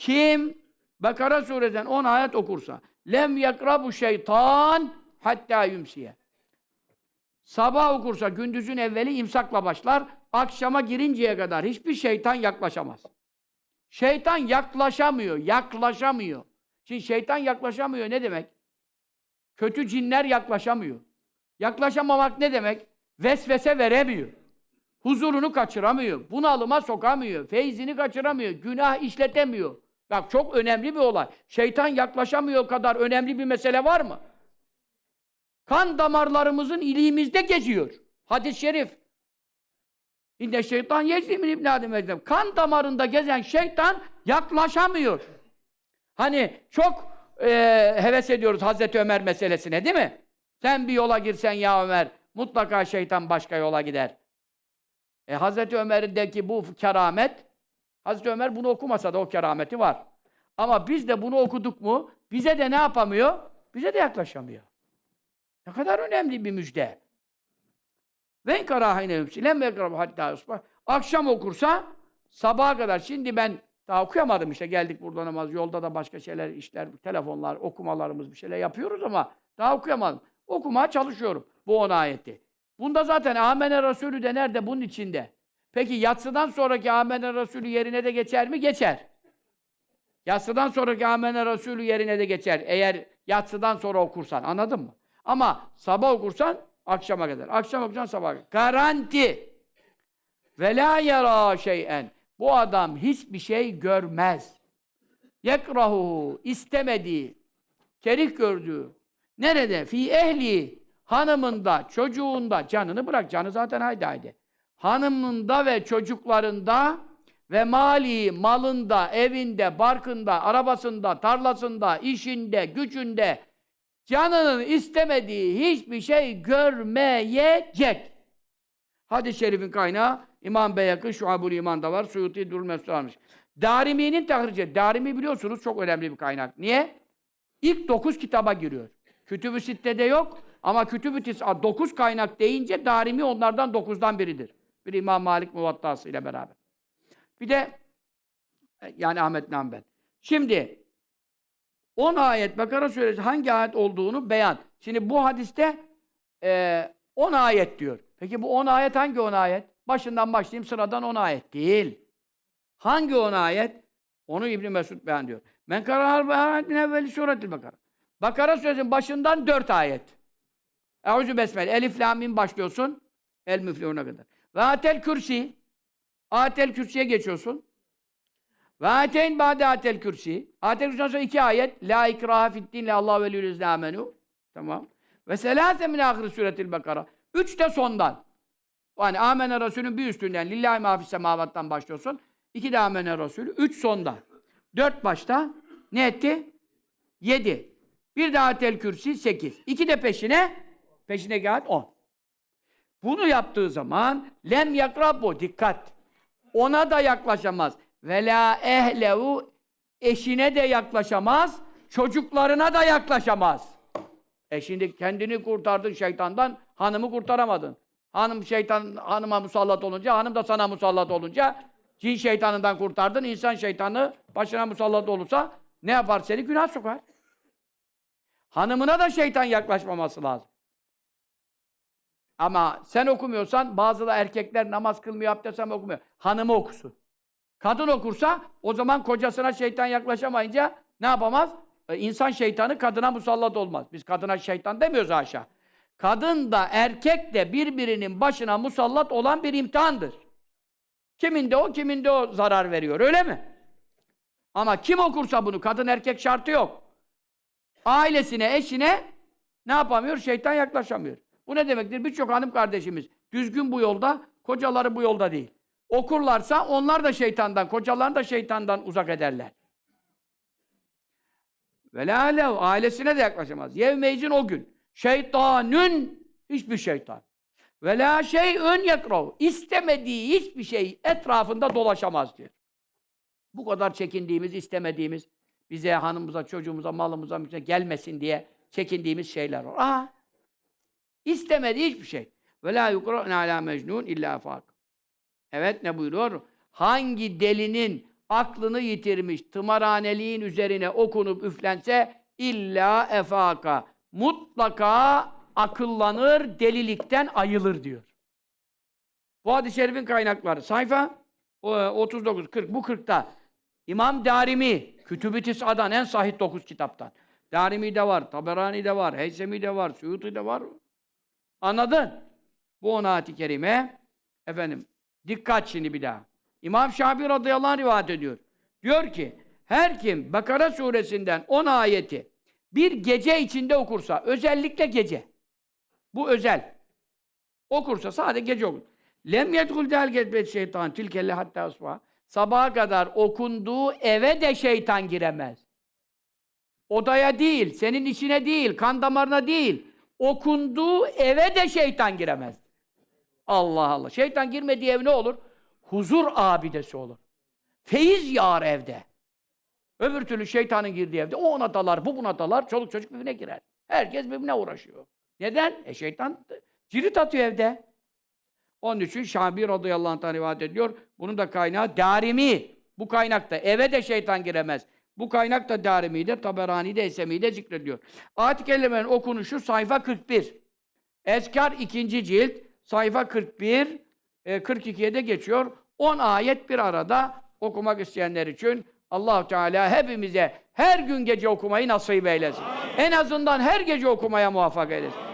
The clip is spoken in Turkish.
Kim Bakara sureden 10 ayet okursa lem yakrabu şeytan hatta yumsiye. Sabah okursa gündüzün evveli imsakla başlar. Akşama girinceye kadar hiçbir şeytan yaklaşamaz. Şeytan yaklaşamıyor, yaklaşamıyor. Şimdi şeytan yaklaşamıyor ne demek? Kötü cinler yaklaşamıyor. Yaklaşamamak ne demek? Vesvese veremiyor. Huzurunu kaçıramıyor. Bunalıma sokamıyor. Feyzini kaçıramıyor. Günah işletemiyor. Bak çok önemli bir olay. Şeytan yaklaşamıyor kadar önemli bir mesele var mı? Kan damarlarımızın iliğimizde geziyor. Hadis-i şerif. İnne şeytan yecri min ibn Adem. Kan damarında gezen şeytan yaklaşamıyor. Hani çok e, heves ediyoruz Hazreti Ömer meselesine değil mi? Sen bir yola girsen ya Ömer, mutlaka şeytan başka yola gider. E, Hazreti Ömer'deki bu keramet, Hazreti Ömer bunu okumasa da o kerameti var. Ama biz de bunu okuduk mu, bize de ne yapamıyor? Bize de yaklaşamıyor. Ne kadar önemli bir müjde. Ve karahine yumsilem ve hatta. Akşam okursa sabaha kadar. Şimdi ben daha okuyamadım işte geldik burada namaz. Yolda da başka şeyler, işler, telefonlar, okumalarımız bir şeyler yapıyoruz ama daha okuyamadım. Okumaya çalışıyorum bu on ayeti. Bunda zaten Amene Resulü de nerede? Bunun içinde. Peki yatsıdan sonraki Amene Resulü yerine de geçer mi? Geçer. Yatsıdan sonraki Amene Resulü yerine de geçer. Eğer yatsıdan sonra okursan. Anladın mı? Ama sabah okursan akşama kadar. Akşam okursan sabah. Garanti. Ve la yara şeyen. Bu adam hiçbir şey görmez. Yekrahu istemediği, kerih gördüğü. Nerede? Fi ehli hanımında, çocuğunda, canını bırak, canı zaten haydi haydi. Hanımında ve çocuklarında ve mali, malında, evinde, barkında, arabasında, tarlasında, işinde, gücünde canının istemediği hiçbir şey görmeyecek. Hadis-i şerifin kaynağı İmam Beyakı Şuabul İman'da var. Suyuti Durmes'te varmış. Darimi'nin tahrici. Darimi biliyorsunuz çok önemli bir kaynak. Niye? İlk dokuz kitaba giriyor. Kütüb-ü Sitte'de yok ama Kütüb-ü Tis'a dokuz kaynak deyince Darimi onlardan dokuzdan biridir. Bir İmam Malik Muvattası ile beraber. Bir de yani Ahmet Nambel. Şimdi 10 ayet Bakara suresi hangi ayet olduğunu beyan. Şimdi bu hadiste e, 10 ayet diyor. Peki bu 10 ayet hangi 10 ayet? Başından başlayayım sıradan 10 ayet değil. Hangi 10 ayet? Onu İbn Mesud beyan diyor. Men beharat min evveli suretil Bakara. Bakara suresinin başından 4 ayet. Eûzü besmele. Elif lam başlıyorsun. El müflihuna kadar. Ve atel kürsi. Atel kürsüye geçiyorsun. Ve ateyn ba'de atel kürsi. Atel kürsüden sonra iki ayet. La ikraha fiddin le Allah ve lülüzne amenu. Tamam. Ve selâse min ahir suretil Bakara. Üç de sondan. Yani Amene Resulü'nün bir üstünden. Lillahi mafis semavattan başlıyorsun. İki de Amene Resulü. Üç sonda. Dört başta. Ne etti? Yedi. Bir de Atel Kürsi sekiz. İki de peşine. Peşine ayet on. Bunu yaptığı zaman lem yakrabu dikkat. Ona da yaklaşamaz. Ve la ehlevu eşine de yaklaşamaz. Çocuklarına da yaklaşamaz. E şimdi kendini kurtardın şeytandan, hanımı kurtaramadın. Hanım şeytan hanıma musallat olunca, hanım da sana musallat olunca cin şeytanından kurtardın, insan şeytanı başına musallat olursa ne yapar seni? Günah sokar. Hanımına da şeytan yaklaşmaması lazım. Ama sen okumuyorsan bazı da erkekler namaz kılmıyor, abdest almıyor, okumuyor. Hanımı okusun. Kadın okursa o zaman kocasına şeytan yaklaşamayınca ne yapamaz? Ee, insan şeytanı kadına musallat olmaz. Biz kadına şeytan demiyoruz haşa. Kadın da erkek de birbirinin başına musallat olan bir imtihandır. Kiminde o, kiminde o zarar veriyor. Öyle mi? Ama kim okursa bunu, kadın erkek şartı yok. Ailesine, eşine ne yapamıyor? Şeytan yaklaşamıyor. Bu ne demektir? Birçok hanım kardeşimiz düzgün bu yolda, kocaları bu yolda değil. Okurlarsa onlar da şeytandan, kocalarını da şeytandan uzak ederler. Ve la ailesine de yaklaşamaz. Yevmeyzin o gün. Şeytanün, hiçbir şeytan. Ve la şeyün yekrav. İstemediği hiçbir şey etrafında dolaşamaz diyor. Bu kadar çekindiğimiz, istemediğimiz, bize, hanımıza, çocuğumuza, malımıza gelmesin diye çekindiğimiz şeyler var. Aa, istemediği hiçbir şey. Ve la yukra'ne ala mecnun illa fak. Evet ne buyuruyor? Hangi delinin aklını yitirmiş, tımarhaneliğin üzerine okunup üflense illa efaka. Mutlaka akıllanır, delilikten ayılır diyor. Bu hadis-i şerifin kaynakları. Sayfa e, 39, 40. Bu 40'ta. İmam Darimi, Kütüb-i Tis'a'dan en sahih 9 kitaptan. Darimi'de var, Taberani'de var, Heysemi'de var, Suyuti'de var. Anladın? Bu on ayet-i kerime. Efendim, dikkat şimdi bir daha. İmam Şabi radıyallahu anh rivayet ediyor. Diyor ki, her kim Bakara suresinden 10 ayeti bir gece içinde okursa, özellikle gece. Bu özel. Okursa sadece gece okur. Lem yedhul del gelbet şeytan tilkelle hatta asfa. Sabaha kadar okunduğu eve de şeytan giremez. Odaya değil, senin içine değil, kan damarına değil. Okunduğu eve de şeytan giremez. Allah Allah. Şeytan girmediği ev ne olur? Huzur abidesi olur. Feyiz yağar evde. Öbür türlü şeytanın girdiği evde o ona dalar, bu buna dalar, çoluk çocuk birbirine girer. Herkes birbirine uğraşıyor. Neden? E şeytan cirit atıyor evde. Onun için Şabi radıyallahu anh'tan rivayet ediyor. Bunun da kaynağı Darimi. Bu kaynakta eve de şeytan giremez. Bu kaynak da Darimi'de, Taberani'de, Esemi'de zikrediyor. Ayet-i Kerime'nin okunuşu sayfa 41. Eskar ikinci cilt, sayfa 41, e, 42'ye de geçiyor. 10 ayet bir arada okumak isteyenler için allah Teala hepimize her gün gece okumayı nasip eylesin. En azından her gece okumaya muvaffak eylesin.